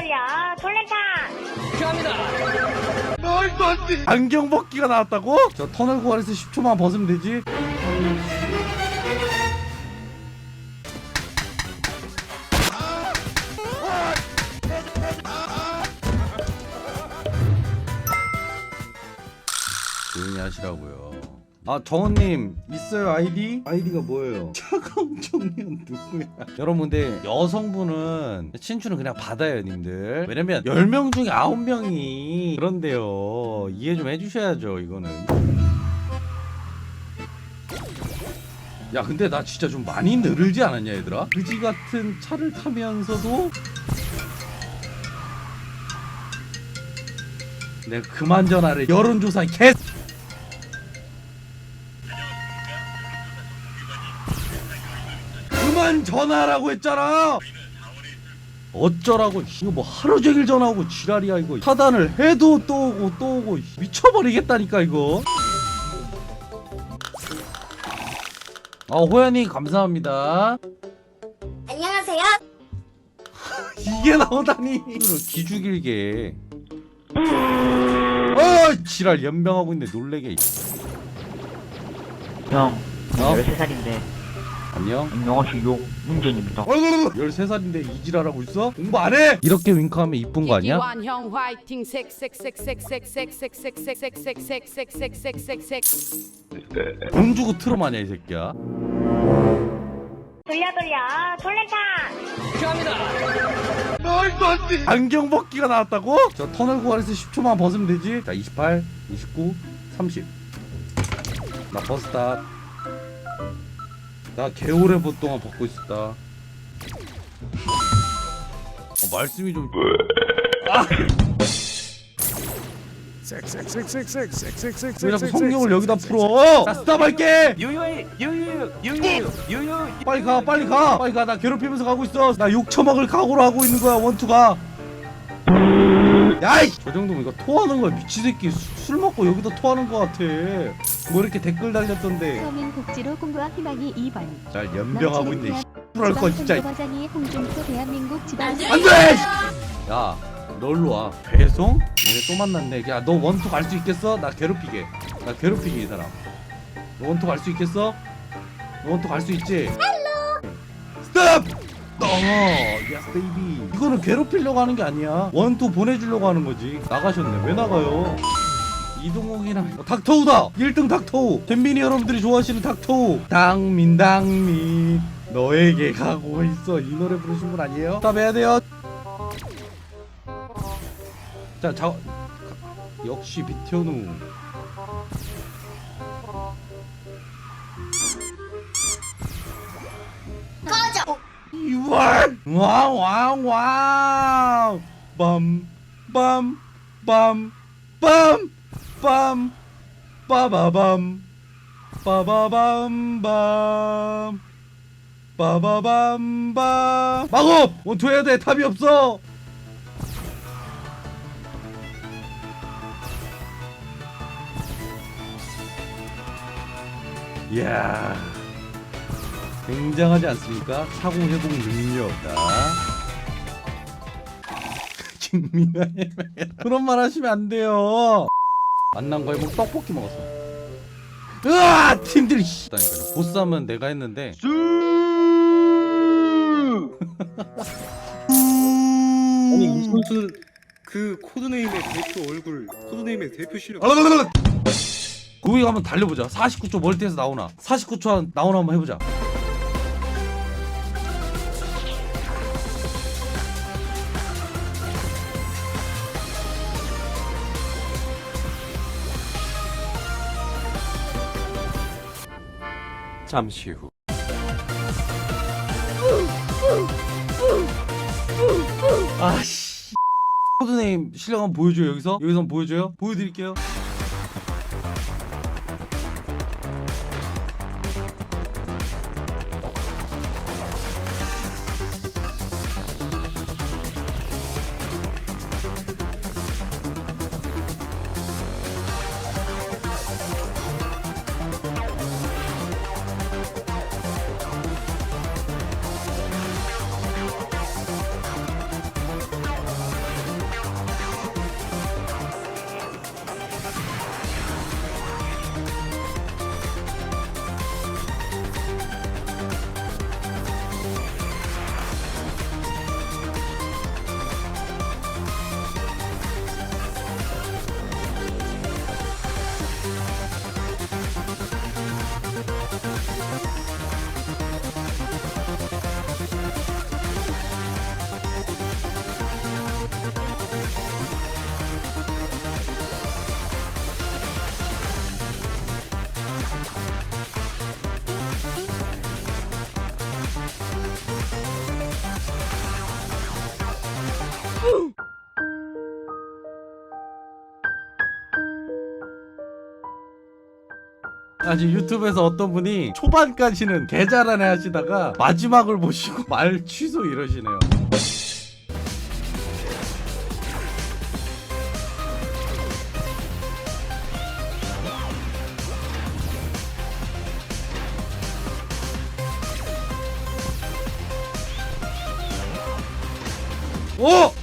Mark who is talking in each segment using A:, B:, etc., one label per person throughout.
A: 돌려 돌려타
B: 안경 벗기가 나왔다고? 저 터널 고갈에서 10초만 벗으면 되지. 조용히 하시라고요 아 정원님 있어요 아이디? 아이디가 뭐예요? 차가운 청년 누구야? 여러분 근데 여성분은 친추는 그냥 받아요 님들 왜냐면 10명 중에 9명이 그런데요 이해 좀 해주셔야죠 이거는 야 근데 나 진짜 좀 많이 늘지 않았냐 얘들아? 그지 같은 차를 타면서도 내가 그만 전화를 여론조사 개 전화라고 했잖아. 어쩌라고 이거 뭐 하루 종일 전화오고 지랄이야 이거. 차단을 해도 또 오고 또 오고 미쳐버리겠다니까 이거. 아 호연이 감사합니다.
A: 안녕하세요.
B: 이게 나오다니. 기죽일게. 어 지랄 연병하고 있네 놀래게.
C: 형,
B: 어?
C: 13살인데.
B: 안녕?
C: 안녕하세요. 문재인입니다.
B: 13살인데 이지랄하고 있어? 공부 안 해? 이렇게 윙크하면 이쁜 거 아니야?
D: 형 화이팅 색색색색색색색색색색색색색색색색색색색
B: 돈 주고 트럼 하냐 이 새끼야
A: 돌려 돌려 돌려타
B: 안경 벗기가 나왔다고? 저 터널 고갈에서 10초만 벗으면 되지 자 28, 29, 30나 벗었다 나 개오래 동안 벗고 있었다. 어, 말씀이 좀 아! 왜 자꾸 성령을 여기다 풀어? 자 스탑할게!
C: 유유, 유유, 유유, 유유.
B: 빨리 가 빨리 가! 빨리 가 나 괴롭히면서 가고 있어. 나 욕 처먹을 각오로 하고 있는 거야 원투가 야이 저 정도면 이거 토하는 거야. 미친 새끼. 수- 술 먹고 여기다 토하는 거 같아. 뭐 이렇게 댓글 달렸던데.
E: 서민 복지로 공부와 희망이 2번.
B: 잘 연병하고 있네 그럴 거 진짜.
E: 버장이 홍준표 대한민국 지방
B: 안돼! 야 널로 와. 배송? 얘네 또 만났네. 야 너 원투 갈수 있겠어? 나 괴롭히게. 나 괴롭히게 이 사람. 너 원투 갈수 있겠어? 너 원투 갈수 있지? 스탑! 어, 예스 베이비 이거는 괴롭히려고 하는 게 아니야. 원투 보내주려고 하는 거지. 나가셨네. 왜 나가요? 이동욱이랑 어, 닥터우다! 1등 닥터우! 잼민이 여러분들이 좋아하시는 닥터우! 당민 당민. 너에게 가고 있어. 이 노래 부르신 분 아니에요? 스탑 해야 돼요. 자, 자, 가- 역시 비티오누. 꺼져. 6 월. 와우 와우 와우. 빰, 빰, 빰, 빰, 빰, 빠바밤, 빠바밤, 밤. 빠바밤, 밤. 막업! 원투 해야 돼. 답이 없어. 이야 굉장하지 않습니까? 사고 회복 능력 자 김민아의 그런 말 하시면 안 돼요. 만난 거에 뭐 떡볶이 먹었어. 으아! 팀들이 씨 다니까요. 보쌈은 내가 했는데.
F: 아니 이 선수는 그 코드네임의 대표 얼굴, 코드네임의 대표 실력.
B: 거기 한번 달려보자. 49초 멀티에서 나오나. 49초 나오나 한번 해보자
F: 잠시 후.
B: 아씨. 코드네임 실력 한번 보여줘요 여기서? 여기서 한번 보여줘요? 보여드릴게요 아직 유튜브에서 어떤 분이 초반까지는 개잘하네 하시다가 마지막을 보시고 말 취소 이러시네요. 오!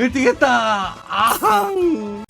B: 일등 했다! 아항!